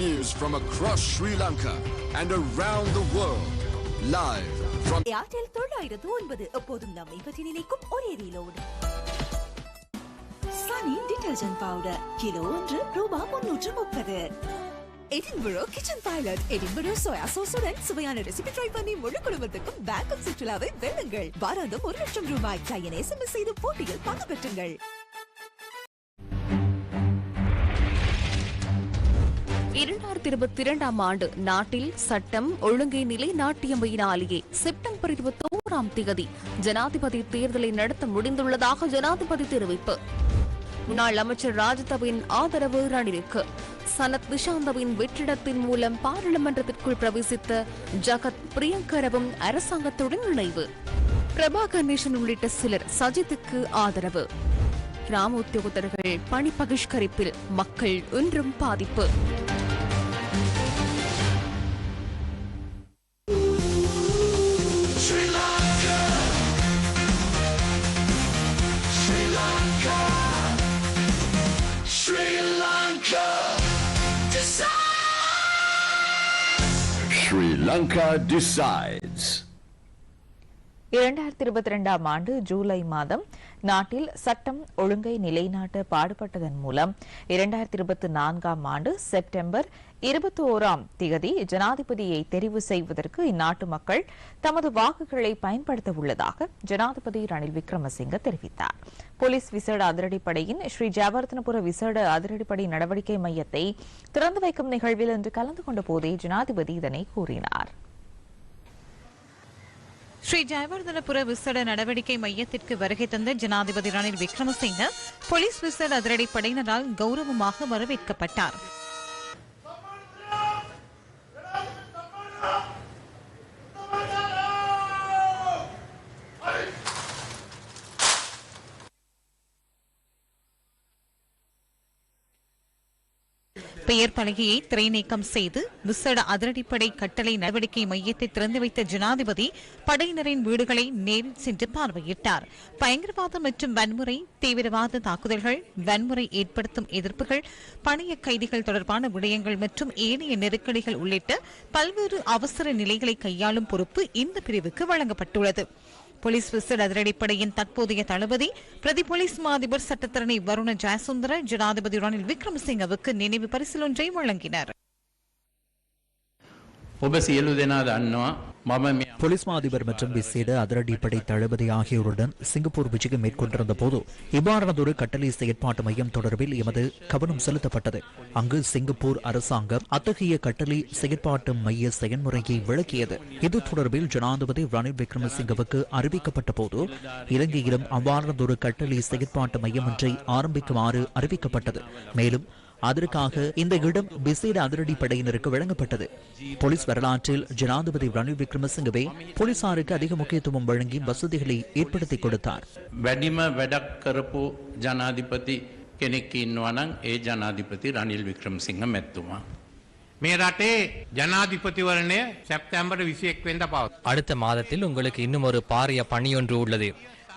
news from across Sri Lanka and around the world. Live from Airtel தொள்ளாயிரத்து ஒன்பது. எப்போதும் நம்மை பற்றி நினைக்கும் ஒரே ரீலோடு சனி டிடர்ஜென்ட் பவுடர் கிலோ ஒன்று ரூபாய் முன்னூற்று முப்பது. Edinburgh kitchen pilot Edinburgh soya சோசுடன் சுவையான ரெசிபி ட்ரை பண்ணி முழு குடும்பத்துக்கும் பேக்கப் சுற்றுலாவை வெல்லுங்கள். வாராந்தம் ஒரு லட்சம் ரூபாய். கையன் எஸ்எம்எஸ் செய்து போட்டியில் பங்கு பெற்றுங்கள். இரண்டாயிரத்தி இருபத்தி இரண்டாம் ஆண்டு நாட்டில் சட்டம் ஒழுங்கை நிலைநாட்டியமையினாலேயே செப்டம்பர் இருபத்தி ஓராம் தேதி ஜனாதிபதி தேர்தலை நடத்த முடிந்துள்ளதாக ஜனாதிபதி தெரிவிப்பு. முன்னாள் அமைச்சர் ராஜதவின் ஆதரவு ரணிலுக்கு. சனத் நிஷாந்தவின் வெற்றிடத்தின் மூலம் பாராளுமன்றத்திற்குள் பிரவேசித்த ஜகத் பிரியங்கரவும் அரசாங்கத்துடன் இணைவு. பிரபா கணேசன் உள்ளிட்ட சிலர் சஜித்துக்கு ஆதரவு. கிராம உத்தியோகத்தர்கள் பணி பகிஷ்கரிப்பில் மக்கள் இன்றும் பாதிப்பு. Lanka decides. இரண்டாயிரத்தி இருபத்தி இரண்டாம் ஆண்டு ஜூலை மாதம் நாட்டில் சட்டம் ஒழுங்கை நிலைநாட்ட பாடுபட்டதன் மூலம் இரண்டாயிரத்தி இருபத்தி நான்காம் ஆண்டு செப்டம்பர் இருபத்தி ஓராம் திகதி ஜனாதிபதியை தெரிவு செய்வதற்கு இந்நாட்டு மக்கள் தமது வாக்குகளை பயன்படுத்த உள்ளதாக ஜனாதிபதி ரணில் விக்ரமசிங்க தெரிவித்தார் போலீஸ் விசேட அதிரடிப்படையின் ஸ்ரீ ஜாவர்த்தனபுர விசேட அதிரடிப்படை நடவடிக்கை மையத்தை திறந்து வைக்கும் நிகழ்வில் இன்று கலந்து கொண்ட போதே ஜனாதிபதி இதனை கூறினார். ஸ்ரீ ஜெயவர்தனபுர விசேட நடவடிக்கை மையத்திற்கு வருகை தந்த ஜனாதிபதி ரணில் விக்ரமசிங்க போலீஸ் விசேட அதிரடிப்படையினரால் கௌரவமாக வரவேற்கப்பட்டார். பெயர் பலகையை திரை நீக்கம் செய்து விசேட அதிரடிப்படை கட்டளை நடவடிக்கை மையத்தை திறந்து வைத்த ஜனாதிபதி படையினரின் வீடுகளை நேரில் சென்று பார்வையிட்டார். பயங்கரவாதம் மற்றும் வன்முறை தீவிரவாத தாக்குதல்கள் வன்முறை ஏற்படுத்தும் எதிர்ப்புகள் பணைய கைதிகள் தொடர்பான விடயங்கள் மற்றும் ஏனைய நெருக்கடிகள் உள்ளிட்ட பல்வேறு அவசர நிலைகளை கையாளும் பொறுப்பு இந்த பிரிவுக்கு வழங்கப்பட்டுள்ளது. போலீஸ் விசேட அதிரடிப்படையின் தற்போதைய தளபதி பிரதி போலீஸ் மா அதிபர் சட்டத்தரணி வருண ஜெயசுந்தர ஜனாதிபதி ரணில் விக்ரமசிங்கவுக்கு நினைவு பரிசிலொன்றை வழங்கினர் ඔබ සියලු දෙනා දන්නවා මම මේ போலீஸ் மா அதிபர் மற்றும் விசேட அதிரடிப்படை தளபதி ஆகியோருடன் சிங்கப்பூர் விஜயம் மேற்கொண்டிருந்த போது இவ்வாறானதொரு கட்டளை செயற்பாட்டு மையம் தொடர்பில் எமது கவனம் செலுத்தப்பட்டது. அங்கு சிங்கப்பூர் அரசாங்கம் அத்தகைய கட்டளை செயற்பாட்டு மைய செயல்முறையை விளக்கியது. இது தொடர்பில் ஜனாதிபதி ரணில் விக்ரமசிங்கவுக்கு அறிவிக்கப்பட்ட போது இலங்கையிலும் அவ்வாறானதொரு கட்டளை செயற்பாட்டு மையம் ஒன்றை ஆரம்பிக்குமாறு அறிவிக்கப்பட்டது. மேலும் அதற்காக இந்த இடம் விசேட அதிரடி படையினருக்கு வழங்கப்பட்டது போலீஸ் வரலாற்றில் ஜனாதிபதி ரணில் விக்ரமசிங்கவே போலீசாருக்கு அதிக முக்கியத்துவம் வழங்கி வசதிகளை ஏற்படுத்தி கொடுத்தார் වැඩිම වැඩක් කරපු ජනාධිපති කෙනෙක් ඉන්නවනං ඒ ජනාධිපති රනිල් වික්‍රම සිංහ මැත්තුමා. මේ රටේ ජනාධිපතිවරණය සැප්තැම්බට විසියෙක් වෙන්ඩ පවත්. அடுத்த மாதத்தில் உங்களுக்கு இன்னும் ஒரு பாரிய பணியொன்று உள்ளது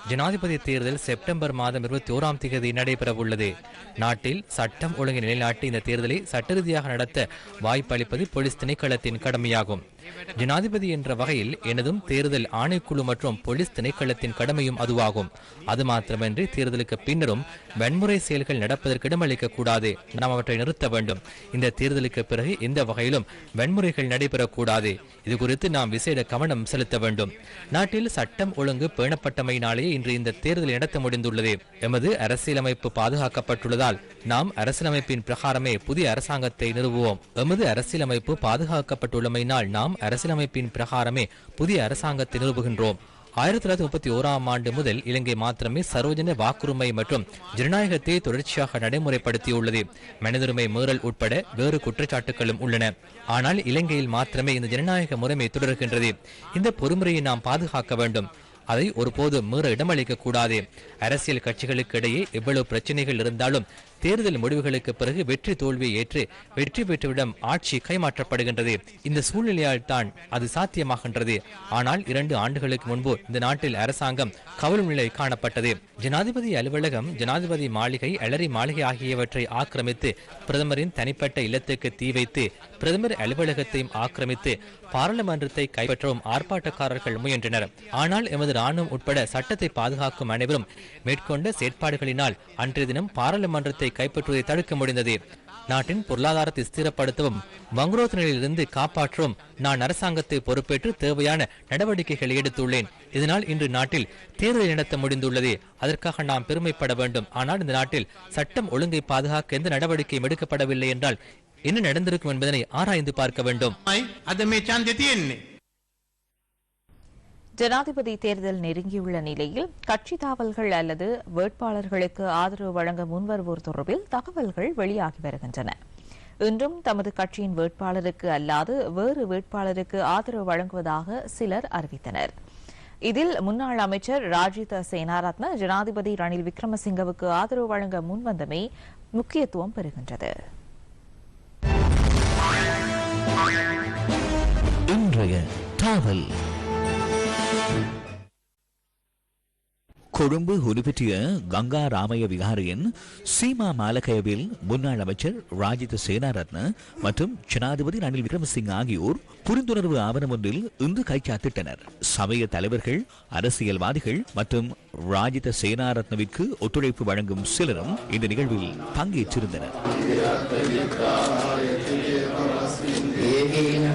ஜனாதிபதி தேர்தல் செப்டம்பர் மாதம் இருபத்தி ஓராம் தேதி நடைபெறவுள்ளது. நாட்டில் சட்டம் ஒழுங்கை நிலைநாட்டி இந்த தேர்தலை சட்ட ரீதியாக நடத்த வாய்ப்பளிப்பது போலீஸ் திணைக்களத்தின் கடமையாகும். ஜனாதிபதி என்ற வகையில் எனதும் தேர்தல் ஆணைக்குழு மற்றும் போலீஸ் திணைக்களத்தின் கடமையும் அதுவாகும். அது மாத்திரமின்றி தேர்தலுக்கு பின்னரும் வன்முறை செயல்கள் நடப்பதற்கு இடமளிக்க கூடாது நாம் அவற்றை நிறுத்த வேண்டும். இந்த தேர்தலுக்கு பிறகு எந்த வகையிலும் வன்முறைகள் நடைபெறக்கூடாது. இது குறித்து நாம் விசேட கவனம் செலுத்த வேண்டும். நாட்டில் சட்டம் ஒழுங்கு பேணப்பட்டமையினாலேயே இன்று இந்த தேர்தலை நடத்த முடிந்துள்ளது. எமது அரசியலமைப்பு பாதுகாக்கப்பட்டுள்ளதால் நாம் அரசியலமைப்பின் பிரகாரமே புதிய அரசாங்கத்தை நிறுவுவோம். எமது அரசியலமைப்பு பாதுகாக்கப்பட்டுள்ளமையினால் நாம் அரசியலமைப்பின் பிரகாரமே புதிய அரசாங்கத்தை நிறுவுகின்றோம். ஆயிரத்தி தொள்ளாயிரத்தி முப்பத்தி ஓராம் ஆண்டு முதல் இலங்கை மாத்திரமே சரோஜன வாக்குரிமை மற்றும் ஜனநாயகத்தை தொடர்ச்சியாக நடைமுறைப்படுத்தியுள்ளது. மனிதருமை மீறல் உட்பட வேறு குற்றச்சாட்டுகளும் உள்ளன. ஆனால் இலங்கையில் மாத்திரமே இந்த ஜனநாயக முறைமை தொடர்கின்றது. இந்த பொறுமுறையை நாம் பாதுகாக்க வேண்டும். அதை ஒருபோது மீற இடமளிக்க கூடாது அரசியல் கட்சிகளுக்கு இடையே எவ்வளவு பிரச்சனைகள் இருந்தாலும் தேர்தல் முடிவுகளுக்கு பிறகு வெற்றி தோல்வியை ஏற்று வெற்றி பெற்றவிடம் ஆட்சி கைமாற்றப்படுகின்றது. இந்த சூழ்நிலையால் தான் அது சாத்தியமாகின்றது. ஆனால் இரண்டு ஆண்டுகளுக்கு முன்பு இந்த நாட்டில் அரசாங்கம் கவலும் நிலை காணப்பட்டது. ஜனாதிபதி அலுவலகம் ஜனாதிபதி மாளிகை அலரி மாளிகை ஆகியவற்றை ஆக்கிரமித்து பிரதமரின் தனிப்பட்ட இல்லத்துக்கு தீ வைத்து பிரதமர் அலுவலகத்தையும் ஆக்கிரமித்து பாராளுமன்றத்தை கைப்பற்றவும் ஆர்ப்பாட்டக்காரர்கள் முயன்றனர். ஆனால் எமது ராணுவம் உட்பட சட்டத்தை பாதுகாக்கும் அனைவரும் மேற்கொண்ட செயற்பாடுகளினால் அன்றைய தினம் பாராளுமன்றத்தை கைப்பற்றுவதை தடுக்க முடிந்தது. நாட்டின் பொருளாதாரத்தை ஸ்திரப்படுத்தவும் வங்குரோத் நிலையிலிருந்து காப்பாற்றவும் நான் அரசாங்கத்தை பொறுப்பேற்று தேவையான நடவடிக்கைகளை எடுத்துள்ளேன். இதனால் இன்று நாட்டில் தேர்தல் நடத்த முடிந்துள்ளது. அதற்காக நாம் பெருமைப்பட வேண்டும். ஆனால் இந்த நாட்டில் சட்டம் ஒழுங்கை பாதுகாக்க எந்த நடவடிக்கையும் எடுக்கப்படவில்லை என்றால் என்ன நடந்திருக்கும் என்பதனை ஆராய்ந்து பார்க்க வேண்டும். ஜனாதிபதி தேர்தல் நெருங்கியுள்ள நிலையில் கட்சி தாவல்கள் அல்லது வேட்பாளர்களுக்கு ஆதரவு வழங்க முன்வருவோர் தொடர்பில் தகவல்கள் வெளியாகி வருகின்றன. இன்றும் தமது கட்சியின் வேட்பாளருக்கு அல்லாது வேறு வேட்பாளருக்கு ஆதரவு வழங்குவதாக சிலர் அறிவித்தனர். இதில் முன்னாள் அமைச்சர் ராஜித சேனாரத்ன ஜனாதிபதி ரணில் விக்ரமசிங்கவுக்கு ஆதரவு வழங்க முன்வந்தமை முக்கியத்துவம் பெறுகின்றது. இன்றைய கொழும்பு உருப்பெற்றிய கங்கா ராமய விகாரியின் சீமா மாலகயவில் முன்னாள் அமைச்சர் ராஜித சேனாரத்ன மற்றும் ஜனாதிபதி ரணில் விக்ரமசிங் ஆகியோர் புரிந்துணர்வு ஆவணம் ஒன்றில் இன்று கைச்சாத்திட்டனர். சமய தலைவர்கள் அரசியல்வாதிகள் மற்றும் ராஜித சேனாரத்னவிற்கு ஒத்துழைப்பு வழங்கும் சிலரும் இந்த நிகழ்வில் பங்கேற்றிருந்தனர். ஏகேன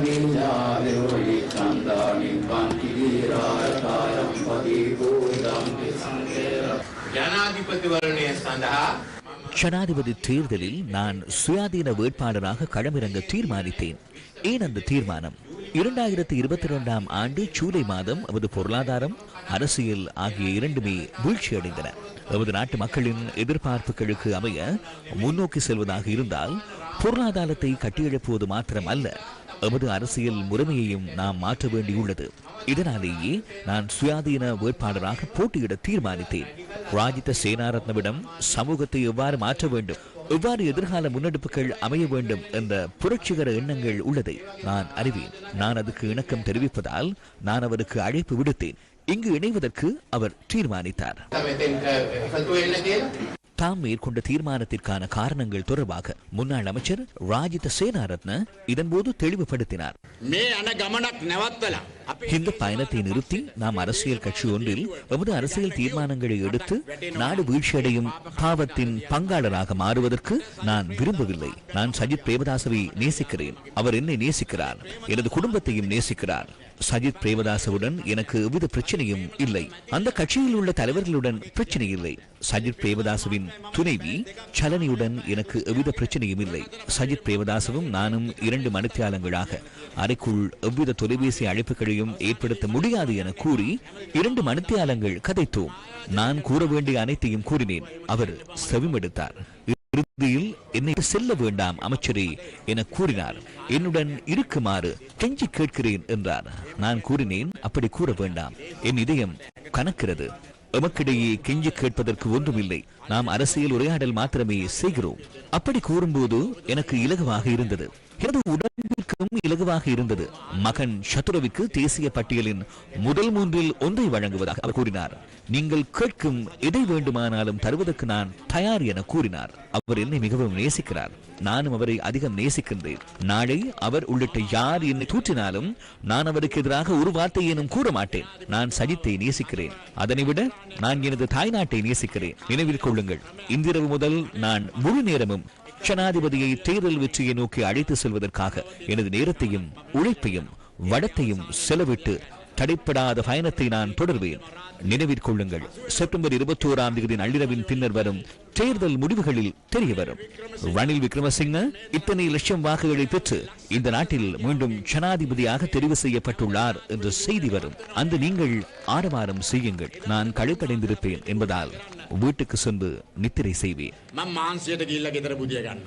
ஜனாதிபதி தேர்தலில் நான் சுயாதீன வேட்பாளராக களமிறங்க தீர்மானித்தேன். ஏன் அந்த தீர்மானம்? இரண்டாயிரத்தி இருபத்தி இரண்டாம் ஆண்டு ஜூலை மாதம் நமது பொருளாதாரம் அரசியல் ஆகிய இரண்டுமே வீழ்ச்சியடைந்தன. அவது நாட்டு மக்களின் எதிர்பார்ப்புகளுக்கு அமைய முன்னோக்கி செல்வதாக இருந்தால் பொருளாதாரத்தை கட்டியெழுப்புவது மாத்திரம் அல்ல எமது அரசியல் முறைமையையும் நாம் மாற்ற வேண்டியுள்ளது. இதனாலேயே நான் சுயாதீன வேட்பாளராக போட்டியிட தீர்மானித்தேன். ராஜித சேனாரத்னவிடம் சமூகத்தை எவ்வாறு மாற்ற வேண்டும் எவ்வாறு எதிர்கால முன்னெடுப்புகள் அமைய வேண்டும் என்ற புரட்சிகர எண்ணங்கள் உள்ளதை நான் அறிவேன். நான் அதுக்கு இணக்கம் தெரிவிப்பதால் நான் அவருக்கு அழைப்பு விடுத்தேன். இங்கு இணைவதற்கு அவர் தீர்மானித்தார். தாம் மேற்கொண்ட தீர்மானத்திற்கான காரணங்கள் தொடர்பாக முன்னாள் அமைச்சர் ராஜித சேனாரத்ன இதன்போது தெளிவுபடுத்தினார். இந்த பயணத்தை நிறுத்தி நாம் அரசியல் கட்சி ஒன்றில் எமது அரசியல் தீர்மானங்களை எடுத்து நாடு வீழ்ச்சியடையும் பாவத்தின் பங்காளராக மாறுவதற்கு நான் விரும்பவில்லை. நான் சஜித் பிரேமதாசவை நேசிக்கிறேன். அவர் என்னை நேசிக்கிறார். எனது குடும்பத்தையும் நேசிக்கிறார். சஜித் பிரேமதாசவுடன் எனக்கு எவ்வித பிரச்சனையும் இல்லை. அந்த கட்சியில் உள்ள தலைவர்களுடன் பிரச்சனை இல்லை. சஜித் பிரேமதாசவின் துணைவி சலனியுடன் எனக்கு எவ்வித பிரச்சனையும் இல்லை. சஜித் பிரேமதாசவும் நானும் இரண்டு மணித்தியாலங்களாக அறைக்குள் எவ்வித தொலைபேசி அழைப்புகளையும் ஏற்படுத்த முடியாது என கூறி இரண்டு மணித்தியாலங்கள் கதைத்தோம். நான் கூற வேண்டிய அனைத்தையும் கூறினேன். அவர் செவிமெடுத்தார். இறுதியில் என்னை செல்ல வேண்டாம் அமைச்சரே என கூறினார். என்னுடன் இருக்குமாறு கெஞ்சி கேட்கிறேன் என்றார். நான் கூறினேன் அப்படி கூற வேண்டாம். என் இதயம் கணக்கிறது எமக்கிடையே கெஞ்சி கேட்பதற்கு ஒன்றுமில்லை. நாம் அரசியல் உரையாடல் மாத்திரமே செய்கிறோம். அப்படி கூறும்போது எனக்கு இலகுவாக இருந்தது. எனது உடம்பிற்கும் இலகுவாக இருந்தது. மகன் சத்துரவிற்கு தேசிய பட்டியலின் முதல் மூன்றில் ஒன்றை வழங்குவதாக அவர் கூறினார். நீங்கள் கேட்கும் எதை வேண்டுமானாலும் தருவதற்கு நான் தயார் என கூறினார். அவர் என்னை மிகவும் நேசிக்கிறார். நானும் அவரை அதிகம் நேசிக்கின்றேன். நாளை அவர் உள்ளிட்ட யார் என்னை தூற்றினாலும் நான் அவருக்கு எதிராக ஒரு வார்த்தையேனும் கூற மாட்டேன். நான் சஜித்தை நேசிக்கிறேன். அதனை விட நான் எனது தாய்நாட்டை நேசிக்கிறேன். நினைவில் கொள்ளுங்கள். இன்றிரவு முதல் நான் முழு நேரமும் ஜனாதிபதியை தேர்தல் வெற்றியை நோக்கி அழைத்து செல்வதற்காக எனது நேரத்தையும் உழைப்பையும் வடத்தையும் செலவிட்டு தடைப்படாத பயணத்தை நான் தொடர்வேன். நினைவிற்கொள்ளுங்கள் செப்டம்பர் இருபத்தி ஓராம் தேதி நள்ளிரவின் பின்னர் வரும் தேர்தல் முடிவுகளில் தெரிய வரும். ரணில் விக்ரமசிங்க இத்தனை லட்சம் வாக்குகளை பெற்று இந்த நாட்டில் மீண்டும் ஜனாதிபதியாக தெரிவு செய்யப்பட்டுள்ளார் என்ற செய்தி வரும். அந்த நீங்கள் ஆரவாரம் செய்யுங்கள். நான் கழுத்தடைந்திருப்பேன் என்பதால். வீட்டுக்கு சென்று நித்திரை செய்வேன் මං මාන්සියට ගිල්ල ගෙදර බුදිය ගන්න.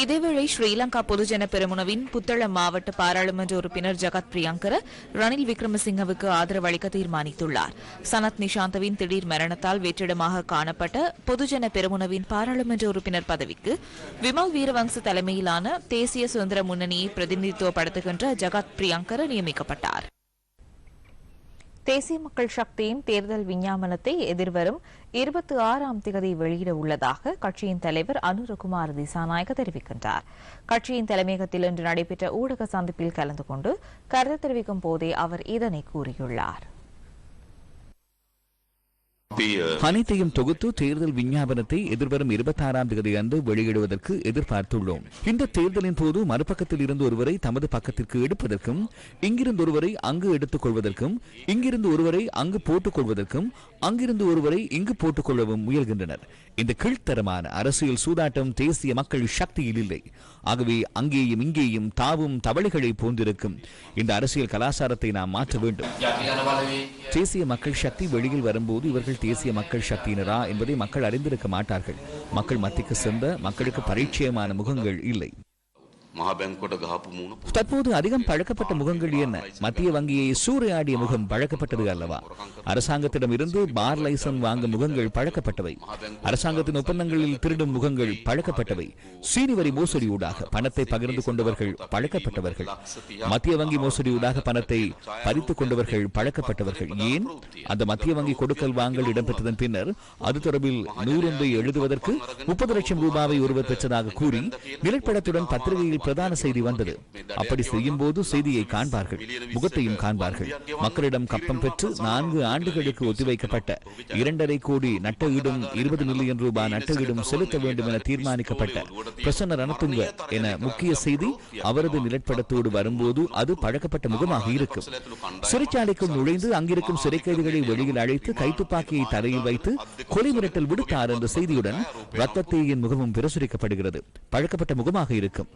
இதேவேளை ஸ்ரீலங்கா பொதுஜன பெருமுனவின் புத்தளம் மாவட்ட பாராளுமன்ற உறுப்பினர் ஜகத் பிரியங்கர ரணில் விக்ரமசிங்கவுக்கு ஆதரவு அளிக்க தீர்மானித்துள்ளார் சனத் நிஷாந்தவின் திடீர் மரணத்தால் வெற்றிடமாக காணப்பட்ட பொதுஜன பெருமுனவின் பாராளுமன்ற உறுப்பினர் பதவிக்கு விமல் வீரவங்ச தலைமையிலான தேசிய சுதந்திர முன்னணியை பிரதிநிதித்துவப்படுத்துகின்ற ஜகத் பிரியங்கர நியமிக்கப்பட்டார் தேசிய மக்கள் சக்தியின் தேர்தல் விஞ்ஞாபனத்தை எதிர்வரும் இருபத்தி ஆறாம் திகதி வெளியிட உள்ளதாக கட்சியின் தலைவர் அனுரகுமார் திசாநாயக தெரிவிக்கின்றார். கட்சியின் தலைமையகத்தில் இன்று நடைபெற்ற ஊடக சந்திப்பில் கலந்து கொண்டு கருத்து தெரிவிக்கும் போதே அவர் இதனை கூறியுள்ளார். அனைத்தையும் தொகுத்து தேர்தல் விஞ்ஞாபனத்தை எதிர்வரும் இருபத்தாறாம் தேதி அன்று வெளியிடுவதற்கு எதிர்பார்த்துள்ளோம். இந்த தேர்தலின் போது மறுபக்கத்தில் இருந்து ஒருவரை தமது பக்கத்திற்கு எடுப்பதற்கும் இங்கிருந்து ஒருவரை அங்கு எடுத்துக் கொள்வதற்கும் இங்கிருந்து ஒருவரை அங்கு போட்டுக் கொள்வதற்கும் அங்கிருந்து ஒருவரை இங்கு போட்டுக் கொள்ளவும் முயல்கின்றனர். இந்த கீழ்த்தரமான அரசியல் சூதாட்டம் தேசிய மக்கள் சக்தியில் இல்லை. ஆகவே அங்கேயும் இங்கேயும் தாவும் தவளைகளை போன்றிருக்கும் இந்த அரசியல் கலாச்சாரத்தை நாம் மாற்ற வேண்டும். தேசிய மக்கள் சக்தி வெளியில் வரும்போது இவர்கள் தேசிய மக்கள் சக்தியினரா என்பதை மக்கள் அறிந்திருக்க மாட்டார்கள். மக்கள் மத்திக்கு சென்ற மக்களுக்கு பரிச்சயமான முகங்கள் இல்லை. தற்போது அதிகம் பழக்கப்பட்ட முகங்கள் என்ன? மத்திய வங்கியை சூறையாடிய முகம் பழக்கப்பட்டது அல்லவா? அரசாங்கத்திடம் இருந்து பார் லைசன் வாங்கும் முகங்கள் பழக்கப்பட்டவை. அரசாங்கத்தின் ஒப்பந்தங்களில் திருடும் முகங்கள் பழக்கப்பட்டவை. சீனிவரி மோசடியூடாக பணத்தை பகிர்ந்து கொண்டவர்கள் பழக்கப்பட்டவர்கள். மத்திய வங்கி மோசடியூடாக பணத்தை பறித்துக் கொண்டவர்கள் பழக்கப்பட்டவர்கள். ஏன்? அந்த மத்திய வங்கி கொடுக்கல் வாங்கல் இடம்பெற்றதன் பின்னர் அது தொடர்பில் நூறொன்றை எழுதுவதற்கு முப்பது லட்சம் ரூபாவை ஒருவர் பெற்றதாக கூறி நிலப்படத்துடன் பத்திரிகையில் பிரதான செய்தி வந்தது. அப்படி செய்யும் போது செய்தியை காண்பார்கள் முகத்தையும் காண்பார்கள். மக்களிடம் கப்பம் பெற்று நான்கு ஆண்டுகளுக்கு ஒத்திவைக்கப்பட்ட இரண்டரை கோடி நட்ட ஈடும் இருபது மில்லியன் ரூபாய் நட்ட ஈடும் செலுத்த வேண்டும் என தீர்மானிக்கப்பட்ட பிரசன்ன ரணத்துங்க என முக்கிய செய்தி அவரது நிலப்படத்தோடு வரும்போது அது பழக்கப்பட்ட முகமாக இருக்கும். சிறைச்சாலைக்குள் நுழைந்து அங்கிருக்கும் சிறை கைதிகளை வெளியில் அழைத்து கைத்துப்பாக்கியை தரையில் வைத்து கொலை மிரட்டல் விடுத்தார் என்ற செய்தியுடன் ரத்தத்தேயின் முகமும் பிரசுரிக்கப்படுகிறது. பழக்கப்பட்ட முகமாக இருக்கும்.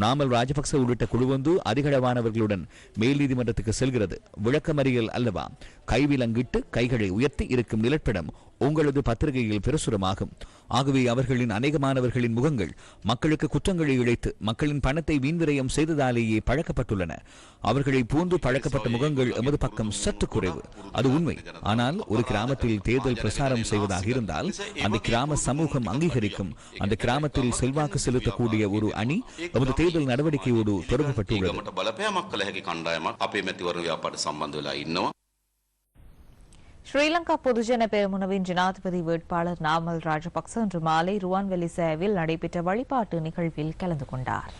நாமல் ராஜபக்ச உள்ளிட்ட குழுவொன்று அதிகளவானவர்களுடன் மேல் நீதிமன்றத்துக்கு செல்கிறது. விளக்கமறியல் அல்லவா? கைவிலங்கிட்டு கைகளை உயர்த்தி இருக்கும் நிலப்படம் உங்களது பத்திரிகையில் பிரசுரமாகும். ஆகவே அவர்களின் அநேகமானவர்களின் முகங்கள் மக்களுக்கு குற்றங்களை இழைத்து மக்களின் பணத்தை வீண்விரயம் செய்ததாலேயே பழக்கப்பட்டுள்ளன. அவர்களை போன்று பழக்கப்பட்ட முகங்கள் எமது பக்கம் சற்று குறைவு. அது உண்மை. ஆனால் ஒரு கிராமத்தில் தேர்தல் பிரசாரம் செய்வதாக இருந்தால் அந்த கிராம சமூகம் அங்கீகரிக்கும். அந்த கிராமத்தில் செல்வாக்கு செலுத்தக்கூடிய ஒரு அணி எமது தேர்தல் நடவடிக்கையோடு தொடர்பு பட்டுள்ளது ஸ்ரீலங்கா பொதுஜன பெருமுனவின் ஜனாதிபதி வேட்பாளர் நாமல் ராஜபக்ச இன்று மாலை ருவான்வெலி சேவில் நடைபெற்ற வழிபாட்டு நிகழ்வில் கலந்து கொண்டார்.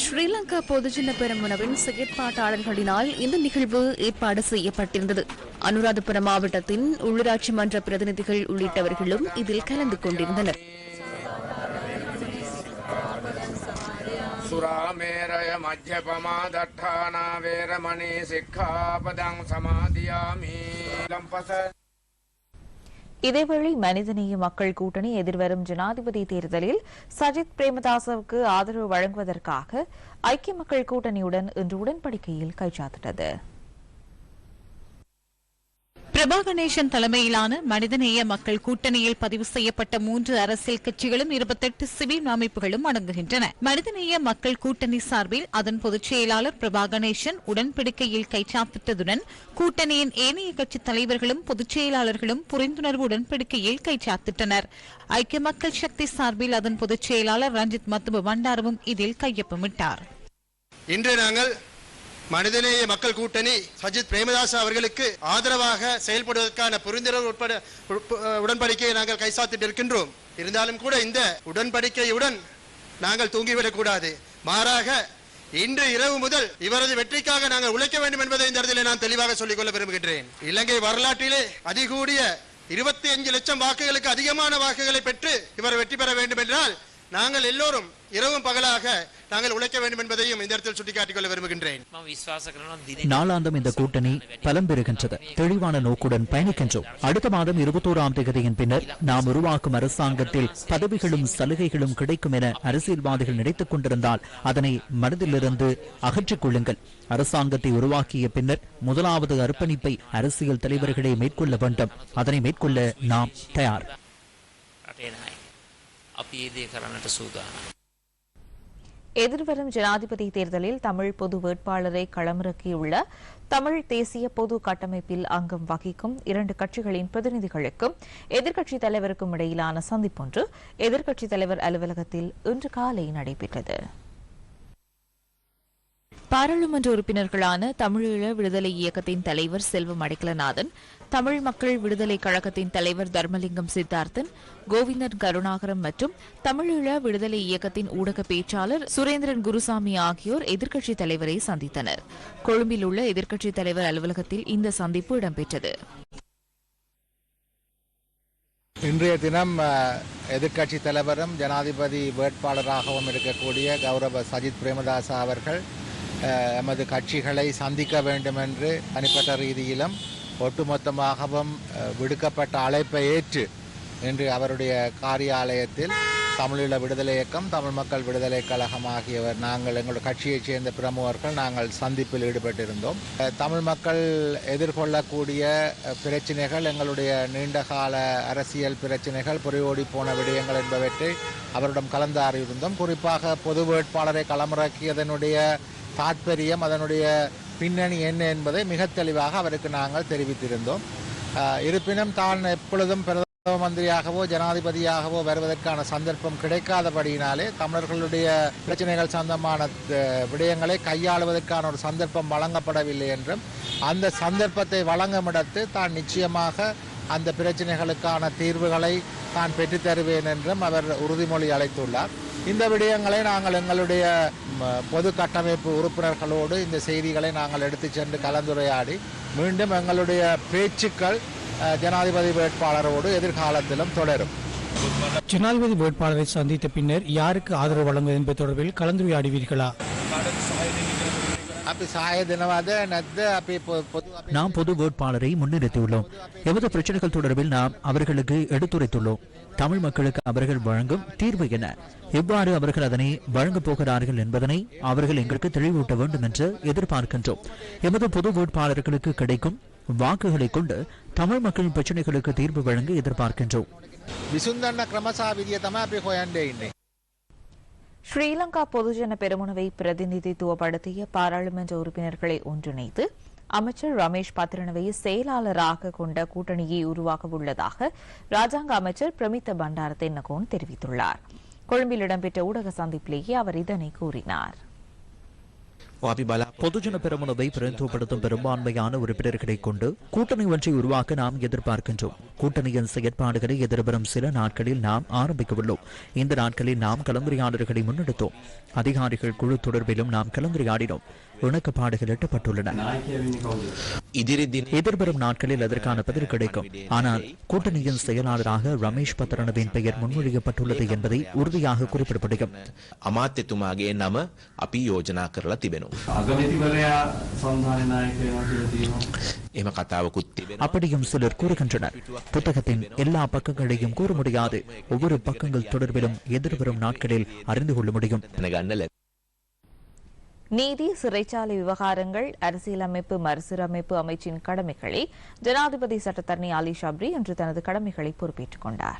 ஸ்ரீலங்கா பொதுஜன பெருமுனவின் செயற்பாட்டாளர்களினால் இந்த நிகழ்வு ஏற்பாடு செய்யப்பட்டிருந்தது. அனுராதபுரம் மாவட்டத்தின் உள்ளூராட்சி மன்ற பிரதிநிதிகள் உள்ளிட்டவர்களும் இதில் கலந்து கொண்டிருந்தனர். सुरामेरयमद्यपमादट्टाना वेरमणि சிக்காபதம் சமாதியாமி இதேவேளை மனிதநேய மக்கள் கூட்டணி எதிர்வரும் ஜனாதிபதி தேர்தலில் சஜித் பிரேமதாசவுக்கு ஆதரவு வழங்குவதற்காக ஐக்கிய மக்கள் கூட்டணியுடன் இன்று உடன்படிக்கையில் கைச்சாத்திட்டது. பிரபா கணேசன் தலைமையிலான மனிதநேய மக்கள் கூட்டணியில் பதிவு செய்யப்பட்ட மூன்று அரசியல் கட்சிகளும் இருபத்தெட்டு சிவில் அமைப்புகளும் அடங்குகின்றன. மனிதநேய மக்கள் கூட்டணி சார்பில் அதன் பொதுச் செயலாளர் பிரபா கணேசன் உடன்படிக்கையில் கைச்சாத்திட்டதுடன் கூட்டணியின் ஏனைய கட்சித் தலைவர்களும் பொதுச் செயலாளர்களும் புரிந்துணர்வு உடன்படிக்கையில் கைச்சாத்திட்டனர் ஐக்கிய மக்கள் சக்தி சார்பில் அதன் பொதுச் செயலாளர் ரஞ்சித் மத்துப பண்டாரவும் இதில் கையொப்பமிட்டார். இன்று நாங்கள் மனிதநேய மக்கள் கூட்டணி சஜித் பிரேமதாஸ் அவர்களுக்கு ஆதரவாக செயல்படுவதற்கான புரிந்துணர்வு உட்பட உடன்படிக்கையை நாங்கள் கைசாத்திட்டு இருக்கின்றோம். இருந்தாலும் கூட இந்த உடன்படிக்கையுடன் நாங்கள் தூங்கிவிடக்கூடாது. மாறாக இன்று இரவு முதல் இவரது வெற்றிக்காக நாங்கள் உழைக்க வேண்டும் என்பதை இந்த இடத்திலே நான் தெளிவாக சொல்லிக்கொள்ள விரும்புகின்றேன். இலங்கை வரலாற்றிலே அதிகூடிய இருபத்தி அஞ்சு லட்சம் வாக்குகளுக்கு அதிகமான வாக்குகளை பெற்று இவர் வெற்றி பெற வேண்டும் என்றால் நாங்கள் எல்லோரும் இரவும் பகலாக நாங்கள் உழைக்க வேண்டும் என்பதையும் இந்த இடத்தில் சுட்டிக்காட்டிக் கொள்ள விரும்புகின்றேன் நாளாந்தம் இந்த கூட்டணி பலம் பெறுகின்றது. தெளிவான நோக்குடன் பயணிக்கின்றோம். அடுத்த மாதம் இருபத்தோராம் தேதியின் பின்னர் நாம் உருவாக்கும் அரசாங்கத்தில் பதவிகளும் சலுகைகளும் கிடைக்கும் என அரசியல்வாதிகள் நினைத்துக் கொண்டிருந்தால் அதனை மனதிலிருந்து அகற்றிக் கொள்ளுங்கள். அரசாங்கத்தை உருவாக்கிய பின்னர் முதலாவது அர்ப்பணிப்பை அரசியல் தலைவர்களே மேற்கொள்ள வேண்டும். அதனை மேற்கொள்ள நாம் தயார். අපි ඒ දේ කරන්නට සූදානම්. எதிர்வரும் ஜனாதிபதி தேர்தலில் தமிழ் பொது வேட்பாளரை களமிறக்கியுள்ள தமிழ் தேசிய பொது கட்டமைப்பில் அங்கம் வகிக்கும் இரண்டு கட்சிகளின் பிரதிநிதிகளுக்கும் எதிர்க்கட்சித் தலைவருக்கும் இடையிலான சந்திப்பொன்று எதிர்க்கட்சித் தலைவர் அலுவலகத்தில் இன்று காலை நடைபெற்றது பாராளுமன்ற உறுப்பினர்களான தமிழீழ விடுதலை இயக்கத்தின் தலைவர் செல்வம் அடைக்கலநாதன் தமிழ் மக்கள் விடுதலை கழகத்தின் தலைவர் தர்மலிங்கம் சித்தார்த்தன் கோவிந்தன் கருணாகரம் மற்றும் தமிழீழ விடுதலை இயக்கத்தின் ஊடக பேச்சாளர் சுரேந்திரன் குருசாமி ஆகியோர் எதிர்க்கட்சித் தலைவரை சந்தித்தனர். கொழும்பில் உள்ள எதிர்க்கட்சித் தலைவர் அலுவலகத்தில் இந்த சந்திப்பு இடம்பெற்றது. இன்றைய தினம் எதிர்க்கட்சி தலைவரும் ஜனாதிபதி வேட்பாளராகவும் இருக்கக்கூடிய கௌரவ சஜித் பிரேமதாசா அவர்கள் எமது கட்சிகளை சந்திக்க வேண்டும் என்று தனிப்பட்ட ரீதியிலும் ஒட்டுமொத்தமாகவும் விடுக்கப்பட்ட அழைப்பை ஏற்று இன்று அவருடைய காரியாலயத்தில் தமிழீழ விடுதலை இயக்கம் தமிழ் மக்கள் விடுதலை கழகம் ஆகியவர் நாங்கள் எங்களுடைய கட்சியைச் சேர்ந்த பிரமுகர்கள் நாங்கள் சந்திப்பில் ஈடுபட்டிருந்தோம். தமிழ் மக்கள் எதிர்கொள்ளக்கூடிய பிரச்சனைகள் பிரச்சினைகள் எங்களுடைய நீண்டகால அரசியல் பிரச்சினைகள் புரியோடி போன விடயங்கள் என்பவற்றை அவரிடம் கலந்தாறியிருந்தோம் குறிப்பாக பொது வேட்பாளரை களமிறக்கியதனுடைய தாற்பயம் அதனுடைய பின்னணி என்ன என்பதை மிக தெளிவாக அவருக்கு நாங்கள் தெரிவித்திருந்தோம். இருப்பினும் தான் எப்பொழுதும் பிரதம மந்திரியாகவோ ஜனாதிபதியாகவோ வருவதற்கான சந்தர்ப்பம் கிடைக்காதபடியினாலே தமிழர்களுடைய பிரச்சனைகள் சம்பந்தமான விடயங்களை கையாளுவதற்கான ஒரு சந்தர்ப்பம் வழங்கப்படவில்லை என்றும் அந்த சந்தர்ப்பத்தை வழங்குமிடத்து தான் நிச்சயமாக அந்த பிரச்சனைகளுக்கான தீர்வுகளை தான் பெற்றுத்தருவேன் என்றும் அவர் உறுதிமொழி அளித்துள்ளார். இந்த விடயங்களை நாங்கள் எங்களுடைய பொது கட்டமைப்பு உறுப்பினர்களோடு இந்த செய்திகளை நாங்கள் எடுத்துச் சென்று கலந்துரையாடி மீண்டும் எங்களுடைய பேச்சுக்கள் ஜனாதிபதி வேட்பாளரோடு எதிர்காலத்திலும் தொடரும். ஜனாதிபதி வேட்பாளரை சந்தித்த பின்னர் யாருக்கு ஆதரவு வழங்குவது என்பது தொடர்பில் கலந்துரையாடுவீர்களா? අපි සාය දෙනවද නැද්ද අපි පො- පොදු நாம் பொது வேட்பாளரை முன்னிறுத்தியுள்ளோம் எமது பிரச்சனைகள் தொடர்பில் நாம் அவர்களுக்கு எடுத்துரைத்துள்ளோம் தமிழ் மக்களுக்கு அவர்கள் வழங்கும் தீர்வு என்ன எவ்வாறு அவர்கள் அதனை வழங்கப் போகிறார்கள் என்பதனை அவர்கள் எங்களுக்கு தெளிவூட்ட வேண்டும் என்று எதிர்பார்க்கின்றோம் எமது பொது வேட்பாளர்களுக்கு கிடைக்கும் வாக்குகளை கொண்டு தமிழ் மக்களின் பிரச்சனைகளுக்கு தீர்வு வழங்க எதிர்பார்க்கின்றோம் විසුන්දන්න ක්‍රමසා විදිිය තම අපි හොයන්ඩ ඉන්නේ. ஸ்ரீலங்கா பொதுஜன பெருமுனவை பிரதிநிதித்துவப்படுத்திய பாராளுமன்ற உறுப்பினர்களை ஒன்றிணைத்து அமைச்சர் ரமேஷ் பத்திரனவை செயலாளராக கொண்ட கூட்டணியை உருவாக்க உள்ளதாக ராஜாங்க அமைச்சர் பிரமித்த பண்டார தென்னகோன் தெரிவித்துள்ளார். கொழும்பில் இடம்பெற்ற ஊடக சந்திப்பிலேயே அவர் இதனை கூறினார். பொதுஜன பெருமனவை பிரதித்துவப்படுத்தும் பெரும்பான்மையான உறுப்பினர்களை கொண்டு கூட்டணி ஒன்றை உருவாக்க நாம் எதிர்பார்க்கின்றோம். கூட்டணியின் செயற்பாடுகளை எதிர்வரும் சில நாட்களில் நாம் ஆரம்பிக்க உள்ளோம் இந்த நாட்களில் நாம் கலந்துரையாடல்களை முன்னெடுத்தோம். அதிகாரிகள் குழு தொடர்பிலும் நாம் கலந்துரையாடினோம். இணக்கப்பாடுகள் எட்டப்பட்டுள்ளன எதிர்வரும் நாட்களில் அதற்கான பதில் கிடைக்கும் ஆனால் கூட்டணியின் செயலாளராக ரமேஷ் பத்ரனவின் பெயர் முன்மொழியப்பட்டுள்ளது என்பதை உறுதியாக குறிப்பிட முடியும் අමාත්‍යතුමාගේ නම අපි යෝජනා කරලා තිබෙනවා. අගමැතිවරයා සන්ධාන නායක වෙනවා කියලා තියෙනවා. එම කතාවකුත් තිබෙනවා. அப்படியும் சிலர் கூறுகின்றனர் புத்தகத்தின் எல்லா பக்கங்களையும் கூற முடியாது ஒவ்வொரு பக்கங்கள் தொடர்பிலும் எதிர்வரும் நாட்களில் அறிந்து கொள்ள முடியும் நீதி சிறைச்சாலை விவகாரங்கள் அரசியலமைப்பு மறுசீரமைப்பு அமைச்சின் கடமைகளை ஜனாதிபதி சட்டத்தரணி அலி ஷப்ரி இன்று தனது கடமைகளை பொறுப்பேற்றுக் கொண்டாா்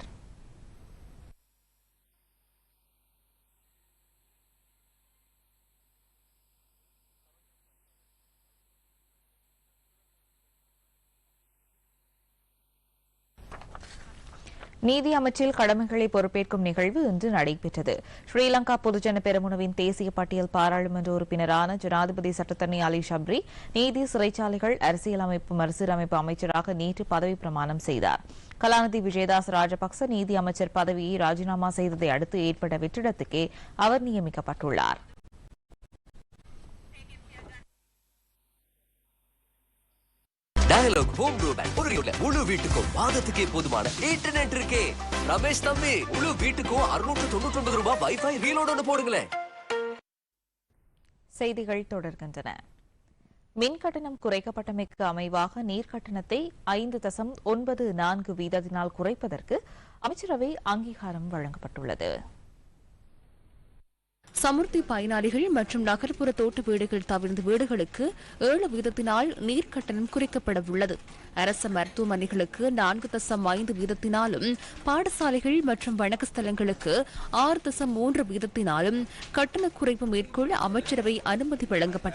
நீதி அமைச்சில் கடமைகளை பொறுப்பேற்கும் நிகழ்வு இன்று நடைபெற்றது. ஸ்ரீலங்கா பொதுஜன பெரமுனவின் தேசிய பட்டியல் பாராளுமன்ற உறுப்பினரான ஜனாதிபதி சட்டத்தரணி அலி ஷப்ரி நீதி சிறைச்சாலைகள் அரசியலமைப்பு மறுசீரமைப்பு அமைச்சராக நேற்று பதவி பிரமாணம் செய்தார். கலாநிதி விஜயதாஸ் ராஜபக்ச நீதி அமைச்சர் பதவியை ராஜினாமா செய்ததை அடுத்து ஏற்பட்ட வெற்றிடத்துக்கே அவர் நியமிக்கப்பட்டுள்ளார். டயலாக் ஹோம் ப்ரோமேன் பொருளியுள்ள முழு வீட்டுக்கும் மாதத்துக்கே போதுமான இன்டர்நெட் இருக்கே. ரமேஷ் தம்பி முழு வீட்டுக்கும் அறுநூற்று தொண்ணூற்றி ஒன்பது ரூபாய் வைஃபை ரீலோட் ஒன்று போடுங்களேன். செய்திகள் தொடர்கின்றன. மின் கட்டணம் குறைக்கப்பட்டமைக்கு அமைவாக நீர் கட்டணத்தை ஐந்து தசம் ஒன்பது நான்கு வீதத்தினால் குறைப்பதற்கு அமைச்சரவை அங்கீகாரம் வழங்கப்பட்டுள்ளது. சமுர்த்தி பயனாளிகள் மற்றும் நகர்ப்புற தோட்ட வீடுகள் தவிர்ந்த வீடுகளுக்கு ஏழு வீதத்தினால் நீர் கட்டணம் குறைக்கப்பட உள்ளது அரச மருத்துவமனைகளுக்கு நான்கு தசம் ஐந்து வீதத்தினாலும் பாடசாலைகள் மற்றும் வணக்க ஸ்தலங்களுக்கு ஆறு தசம் மூன்று வீதத்தினாலும் கட்டண குறைப்பு மேற்கொள்ள அமைச்சரவை அனுமதி வழங்கப்பட்டது.